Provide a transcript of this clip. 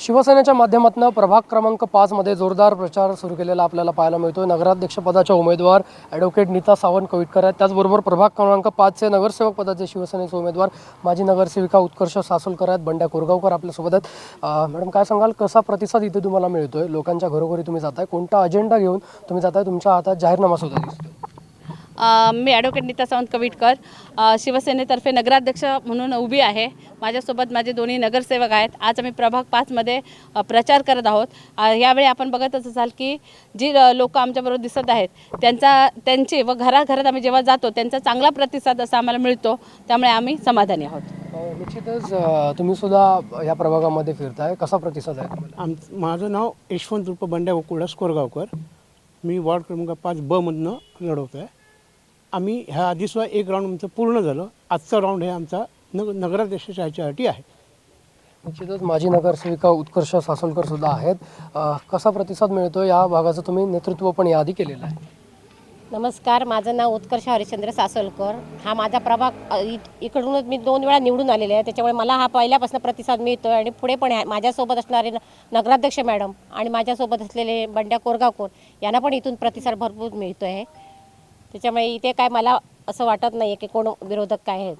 शिवसेनेच्या माध्यमातून प्रभाग क्रमांक पाचमध्ये जोरदार प्रचार सुरू केलेला आपल्याला पाहायला मिळतोय. नगराध्यक्षपदाच्या उमेदवार ॲडव्होकेट नीता सावंत कविटकर आहेत. त्याचबरोबर प्रभाग क्रमांक पाचचे नगरसेवक पदाचे शिवसेनेचे उमेदवार माजी नगरसेविका उत्कर्ष सासुलकर आहेत. बंड्या कोरगावकर आपल्यासोबत आहेत. मॅडम काय सांगाल? कसा प्रतिसाद इथे तुम्हाला मिळतोय? लोकांच्या घरोघरी तुम्ही जाताय. कोणता अजेंडा घेऊन तुम्ही जाताय? तुमच्या हातात जाहीरनामा सुद्धा दिसतोय. मी ॲडव्होकेट नीता सावंत कविटकर शिवसेनेतर्फे नगराध्यक्ष म्हणून उभी आहे. माझ्यासोबत माझे दोन्ही नगरसेवक आहेत. आज आम्ही प्रभाग पाचमध्ये प्रचार करत आहोत. यावेळी आपण बघतच असाल की जी लोक आमच्याबरोबर दिसत आहेत त्यांचा त्यांचे व घराघरात आम्ही जेव्हा जातो त्यांचा चांगला प्रतिसाद असा आम्हाला मिळतो. त्यामुळे आम्ही समाधानी आहोत. निश्चितच तुम्ही सुद्धा या प्रभागामध्ये फिरताय. कसा प्रतिसाद आहे तुम्हाला? आम माझं नाव यशवंत उर्फ बंड्या गोकुळदास कोरगावकर. मी वॉर्ड क्रमांक पाच ब मधनं लढवतो आहे आम्ही ह्या आधीसुद्धा एक राऊंड आमचं पूर्ण झालं. आजचा राऊंड हे आमचा नग नगराध्यक्षाच्या ह्याच्यासाठी आहे. निश्चितच माजी नगरसेविका उत्कर्ष सासोलकर सुद्धा आहेत. अं, कसा प्रतिसाद मिळतो या भागाचं तुम्ही नेतृत्व पण याआधी केलेलं आहे? नमस्कार माझं नाव उत्कर्ष हरिश्चंद्र सासोलकर हा माझा प्रभाग अ, इ- इकडूनच मी दोन वेळा निवडून आलेले आहे. त्याच्यामुळे मला हा पहिल्यापासून प्रतिसाद मिळतो आहे आणि पुढे पण आहे. माझ्यासोबत असणारे न- नगराध्यक्ष मॅडम आणि माझ्यासोबत असलेले बंड्या कोरगावकर यांना पण इथून प्रतिसाद भरपूर मिळतो आहे त्याच्यामुळे इथे काय मला असं वाटत नाही आहे की कोण विरोधक काय आहेत.